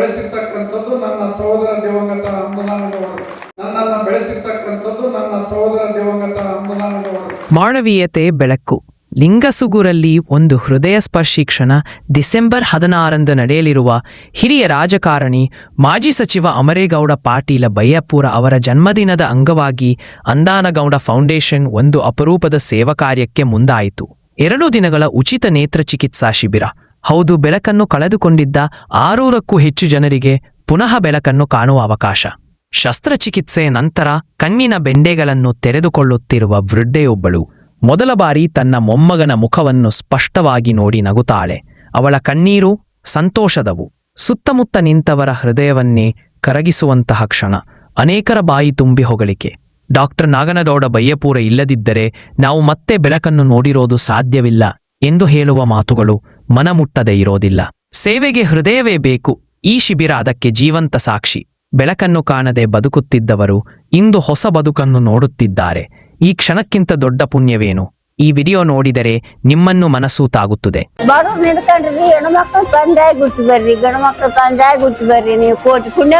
ಬೆಳೆಸಿರ್ತಕ್ಕಂಥದ್ದು ನನ್ನ ಸಹೋದರ ದಿವಂಗತ ಅಂಬದಾನಗೌಡರು ನನ್ನನ್ನು ಬೆಳೆಸಿರ್ತಕ್ಕಂಥದ್ದು ನನ್ನ ಸಹೋದರ ದಿವಂಗತ ಅಂಬದಾನಗೌಡರು ಮಾನವೀಯತೆ ಬೆಳಕು. ಲಿಂಗಸುಗುರಲ್ಲಿ ಒಂದು ಹೃದಯ ಸ್ಪರ್ಶಿ ಕ್ಷಣ ಡಿಸೆಂಬರ್ ಹದಿನಾರಂದು ನಡೆಯಲಿರುವ ಹಿರಿಯ ರಾಜಕಾರಣಿ ಮಾಜಿ ಸಚಿವ ಅಮರೇಗೌಡ ಪಾಟೀಲ ಬಯ್ಯಪುರ ಅವರ ಜನ್ಮದಿನದ ಅಂಗವಾಗಿ ಅಂದಾನಗೌಡ ಫೌಂಡೇಶನ್ ಒಂದು ಅಪರೂಪದ ಸೇವಾ ಕಾರ್ಯಕ್ಕೆ ಮುಂದಾಯಿತು. ಎರಡು ದಿನಗಳ ಉಚಿತ ನೇತ್ರ ಚಿಕಿತ್ಸಾ ಶಿಬಿರ. ಹೌದು, ಬೆಳಕನ್ನು ಕಳೆದುಕೊಂಡಿದ್ದ ಆರೂರಕ್ಕೂ ಹೆಚ್ಚು ಜನರಿಗೆ ಪುನಃ ಬೆಳಕನ್ನು ಕಾಣುವ ಅವಕಾಶ. ಶಸ್ತ್ರಚಿಕಿತ್ಸೆ ನಂತರ ಕಣ್ಣಿನ ಬೆಂಡೆಗಳನ್ನು ತೆರೆದುಕೊಳ್ಳುತ್ತಿರುವ ವೃದ್ಧೆಯೊಬ್ಬಳು ಮೊದಲ ಬಾರಿ ತನ್ನ ಮೊಮ್ಮಗನ ಮುಖವನ್ನು ಸ್ಪಷ್ಟವಾಗಿ ನೋಡಿ ನಗುತ್ತಾಳೆ. ಅವಳ ಕಣ್ಣೀರು ಸಂತೋಷದವು. ಸುತ್ತಮುತ್ತ ನಿಂತವರ ಹೃದಯವನ್ನೇ ಕರಗಿಸುವಂತಹ ಕ್ಷಣ. ಅನೇಕರ ಬಾಯಿ ತುಂಬಿ ಹೊಗಳಿಕೆ. ಡಾಕ್ಟರ್ ನಾಗನಗೌಡ ಬಯ್ಯಪೂರ ಇಲ್ಲದಿದ್ದರೆ ನಾವು ಮತ್ತೆ ಬೆಳಕನ್ನು ನೋಡಿರೋದು ಸಾಧ್ಯವಿಲ್ಲ. ಎಂದು ಹೇಳುವ ಮಾತುಗಳು ಮನಮುಟ್ಟದೇ ಇರೋದಿಲ್ಲ. ಸೇವೆಗೆ ಹೃದಯವೇ ಬೇಕು, ಈ ಶಿಬಿರ ಅದಕ್ಕೆ ಜೀವಂತ ಸಾಕ್ಷಿ. ಬೆಳಕನ್ನು ಕಾಣದೆ ಬದುಕುತ್ತಿದ್ದವರು ಇಂದು ಹೊಸ ಬದುಕನ್ನು ನೋಡುತ್ತಿದ್ದಾರೆ. ಈ ಕ್ಷಣಕ್ಕಿಂತ ದೊಡ್ಡ ಪುಣ್ಯವೇನು? ಈ ವಿಡಿಯೋ ನೋಡಿದರೆ ನಿಮ್ಮನ್ನು ಮನಸ್ಸು ತಾಗುತ್ತದೆ ನಾವು ತಂದೆ ಮಕ್ಕಳು ಬರ್ರಿ ಗಂಡು ಮಕ್ಳು ತಂದೆ ಗುಟ್ಟಿ ಬರ್ರಿ, ನೀವು ಕೋಟಿ ಪುಣ್ಯ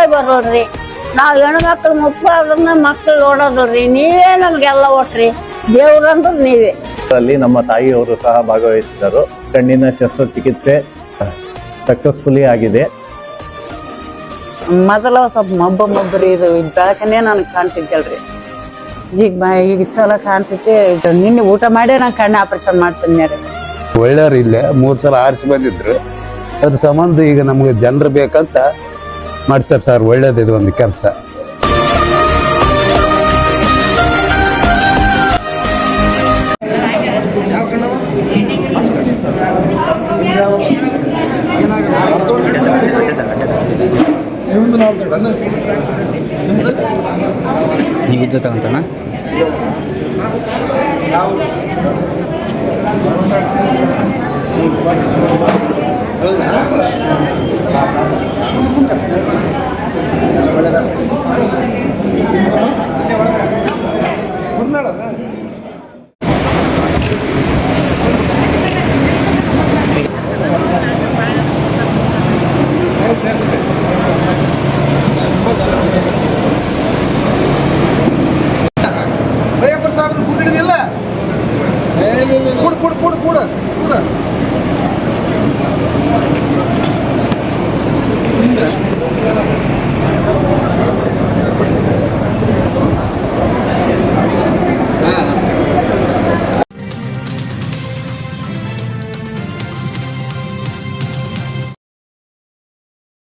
ನಾವು ಮುಪ್ಪಾದ್ರನ್ನ ಮಕ್ಳು ನೋಡೋದ್ರಿ, ನೀವೇ ನಮ್ಗೆಲ್ಲ ಒಟ್ರಿ. ದೇವ್ರಂದ್ರೆ ನೀವೇ. ಅಲ್ಲಿ ನಮ್ಮ ತಾಯಿಯವರು ಸಹ ಭಾಗವಹಿಸಿದರು ಕಣ್ಣಿನ ಶಸ್ತ್ರಚಿಕಿತ್ಸೆ ಸಕ್ಸಸ್ಫುಲಿ ಆಗಿದೆ. ಮೊದಲ ಸ್ವಲ್ಪ ಮಬ್ಬ ಮಬ್ಬರಿ ಇದು ಬೆಳಕನ್ನೇ ನನಗೆ ಕಾಣ್ತಿದ್ದಲ್ರಿ ಈಗ ಈಗ ಚಲೋ ಕಾಣ್ತೈತಿ ನಿನ್ನೆ ಊಟ ಮಾಡೇ ನಾನು ಕಣ್ಣು ಆಪರೇಷನ್ ಮಾಡ್ತೀನಿ ರೀ ಒಳ್ಳೆಯವ್ರು ಇಲ್ಲೇ ಮೂರು ಸಲ ಆರಿಸಿ ಬಂದಿದ್ರು. ಅದ್ರ ಸಂಬಂಧ ಈಗ ನಮಗೆ ಜನರು ಬೇಕಂತ ಮಾಡ್ಸರ್ ಸರ್ ಒಳ್ಳೇದಿದೆ ಒಂದು ಕೆಲಸ. ನೀವು ಇದ್ದು ತಗೊಂತಾನ ಕೂಡ ಕೂಡ ಕೂಡ ಕೂಡ